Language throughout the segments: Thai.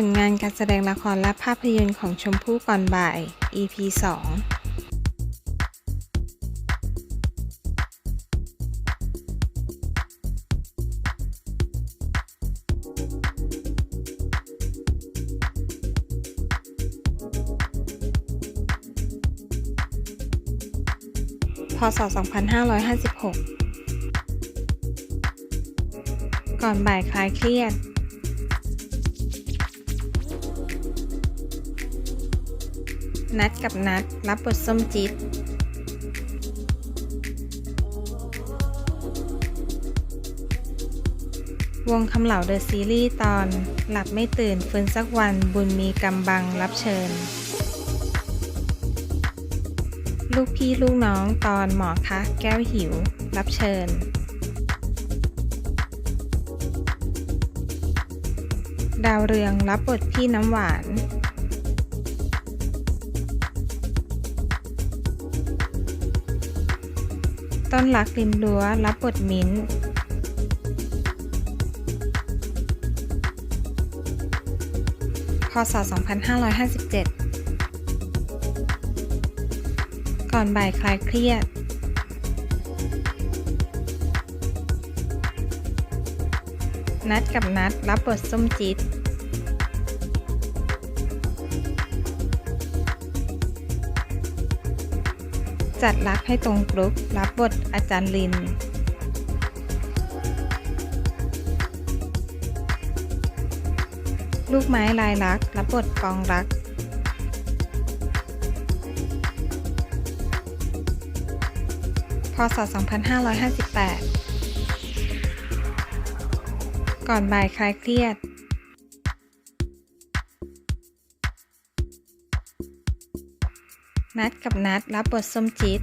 ผลงานการแสดงละครและภาพยนตร์ของชมพู่ก่อนบ่าย EP 2พศ 2556 ก่อนบ่ายคลายเครียด นัดกับนัดรับบทส้มจิ๊ดวงคำเหล่าเดอะซีรีส์ตอน หลับไม่ตื่นฟื้นสักวันบุญมีกำบังรับเชิญ ลูกพี่ลูกน้องตอนหมอคะแก้วหิว รับเชิญ ดาวเรืองรับบทพี่น้ำหวาน ต้นรักริมรั้วรับบทมิ้นท์พศ 2557 ก่อนบ่ายคลายเครียด นัดกับนัดรับบทส้มจิ๊ด จัดรักให้ตรงกรุ๊ปรับบทอาจารย์ลิน ลูกไม้ลายลัก รับบทปองรัก พศ 2558 ก่อนบ่ายคลายเครียด นัดกับนัดรับบทส้มจิ๊ด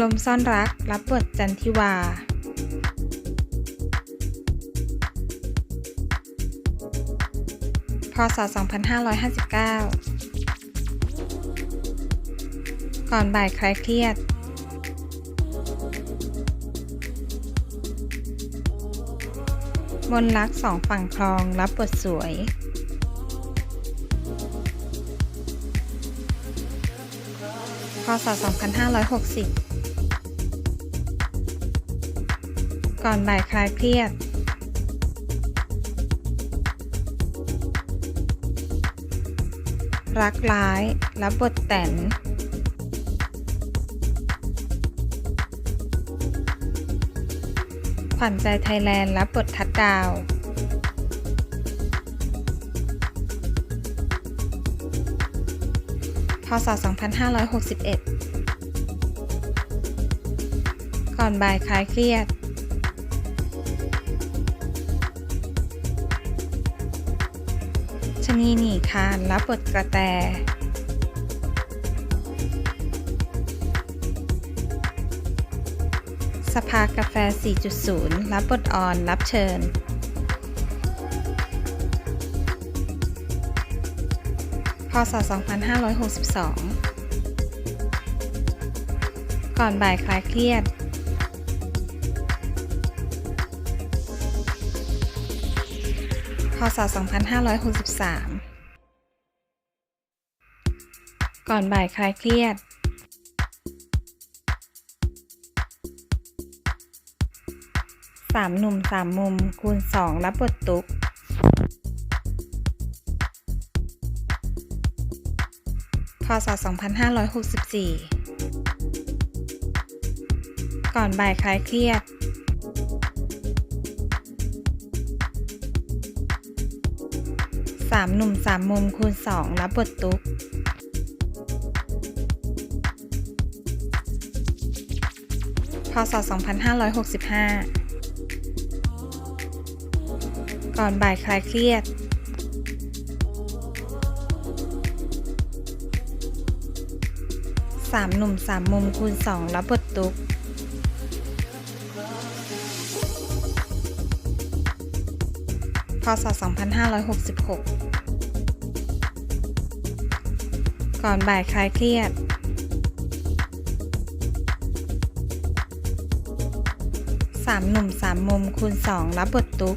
ลมซ่อนรักรับบทจันทิวา พศ 2559 ก่อนบ่ายคลายเครียด มนรักสองฝั่งคลองรับบทสวย พศ 2560 ก่อนบ่ายคลายเครียด รักร้าย รับบทแต่น ขวัญใจไทยแลนด์รับบททัดดาวพศ 2561 ก่อนบ่ายคลายเครียดชะนีหนีคานรับบทกระแต สภากาแฟ 4.0 รับบทออน รับเชิญ พศ 2562 ก่อนบ่ายคลายเครียด พศ 2563 ก่อนบ่ายคลายเครียดามหนุ่มสามมุม คูณสองรับบทตุ๊ก พศ 2564 ก่อนบ่ายคลายเครียด สามหนุ่มสามมุม คูณสองรับบทตุ๊กพศ 2565 ก่อนบ่ายคลายเครียดสามหนุ่มสามมุมคูณสองรับบทตุ๊กพศ 2566 ก่อนบ่ายคลายเครียดสสามหนุ่มสามมุมคูณสองรับบทตุ๊ก